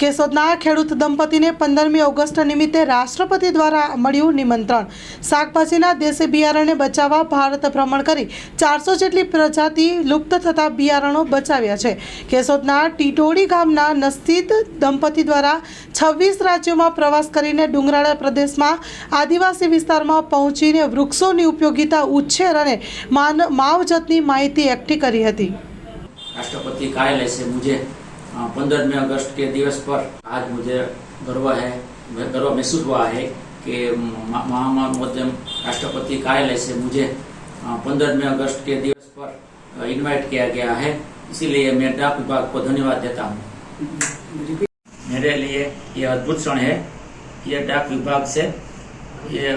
કેશોદના ખેડૂત દંપતીને પંદરમી ઓગસ્ટ નિમિત્તે રાષ્ટ્રપતિ દ્વારા મળ્યું નિમંત્રણ. શાકભાજીના દેશી બિયારણને બચાવવા ભારત ભ્રમણ કરી ચારસો જેટલી પ્રજાતિ લુપ્ત થતા બિયારણો બચાવ્યા છે. કેશોદના ટીટોડી ગામના નસ્તિત દંપતી દ્વારા છવ્વીસ રાજ્યોમાં પ્રવાસ કરીને ડુંગરાળા પ્રદેશમાં આદિવાસી વિસ્તારમાં પહોંચીને વૃક્ષોની ઉપયોગિતા ઉચ્છેર અને માનવ માવજતની માહિતી એકઠી કરી હતી. રાષ્ટ્રપતિ કાર્યાલય છે મુજે पंद्रहवें अगस्त के दिवस पर आज मुझे गर्व है गर्व महसूस हुआ है कि मा- महामहिम मध्यम राष्ट्रपति कार्यालय से मुझे पंद्रहवें अगस्त के दिवस पर इनवाइट किया गया है। इसीलिए मैं डाक विभाग को धन्यवाद देता हूँ। मेरे लिए ये अद्भुत क्षण है ये डाक विभाग से ये